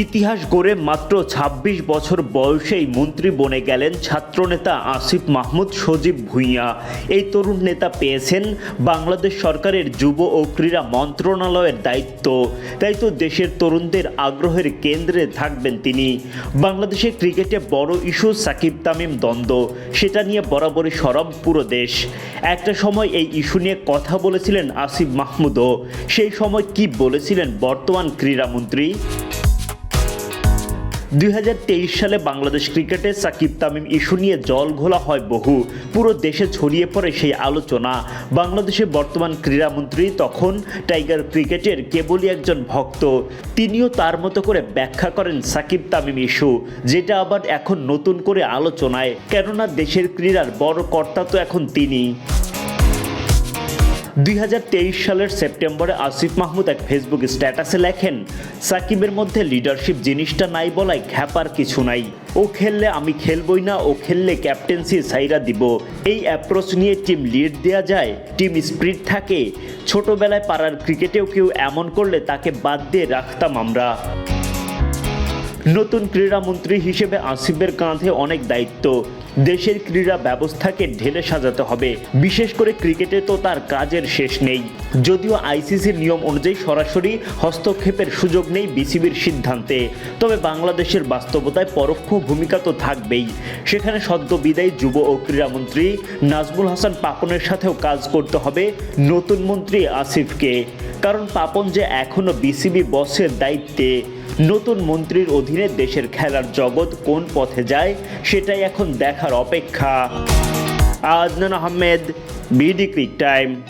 ইতিহাস গড়ে মাত্র ২৬ বছর বয়সেই মন্ত্রী বনে গেলেন ছাত্রনেতা আসিফ মাহমুদ সজীব ভুঁইয়া। এই তরুণ নেতা পেয়েছেন বাংলাদেশ সরকারের যুব ও ক্রীড়া মন্ত্রণালয়ের দায়িত্ব। তাই তো দেশের তরুণদের আগ্রহের কেন্দ্রে থাকবেন তিনি। বাংলাদেশের ক্রিকেটে বড় ইস্যু সাকিব তামিম দ্বন্দ্ব। সেটা নিয়ে বরাবরই সরব পুরো দেশ। একটা সময় এই ইস্যু নিয়ে কথা বলেছিলেন আসিফ মাহমুদও। সেই সময় কি বলেছিলেন বর্তমান ক্রীড়ামন্ত্রী দুই হাজার তেইশ সালে বাংলাদেশ ক্রিকেটে সাকিব তামিম ইস্যু নিয়ে জল ঘোলা হয় বহু। পুরো দেশে ছড়িয়ে পড়ে সেই আলোচনা। বাংলাদেশের বর্তমান ক্রীড়ামন্ত্রী তখন টাইগার ক্রিকেটের কেবলই একজন ভক্ত। তিনিও তার মতো করে ব্যাখ্যা করেন সাকিব তামিম ইস্যু, যেটা আবার এখন নতুন করে আলোচনায়। কেননা দেশের ক্রীড়ার বড় কর্তা তো এখন তিনি। দুই হাজার তেইশ সালের সেপ্টেম্বরে আসিফ মাহমুদ এক ফেসবুক স্ট্যাটাসে লেখেন, সাকিবের মধ্যে লিডারশিপ জিনিসটা নাই বলায় খ্যাপার কিছু নাই। ও খেললে আমি খেলবই না, ও খেললে ক্যাপ্টেন্সি সাইরা দিব। এই অ্যাপ্রোচ নিয়ে টিম লিড দেওয়া যায় টিম স্পিরিট থাকে। ছোটবেলায় পাড়ার ক্রিকেটেও কেউ এমন করলে তাকে বাদ দিয়ে রাখতাম আমরা। নতুন ক্রীড়ামন্ত্রী হিসেবে আসিফের কাঁধে অনেক দায়িত্ব। দেশের ক্রীড়া ব্যবস্থাকে ঢেলে সাজাতে হবে। বিশেষ করে ক্রিকেটে তো তার কাজের শেষ নেই। যদিও আইসিসির নিয়ম অনুযায়ী সরাসরি হস্তক্ষেপের সুযোগ নেই বিসিবির সিদ্ধান্তে। তবে বাংলাদেশের বাস্তবতায় পরোক্ষ ভূমিকা তো থাকবেই। সেখানে সদ্য বিদায়ী যুব ও ক্রীড়ামন্ত্রী নাজমুল হাসান পাপনের সাথেও কাজ করতে হবে নতুন মন্ত্রী আসিফকে। কারণ পাপন যে এখনও বিসিবি বসের দায়িত্বে নতুন মন্ত্রীর অধীনে দেশের খেলার জগৎ কোন পথে যায়, সেটাই এখন দেখার অপেক্ষা। Adnan Ahmed, BD Crictime.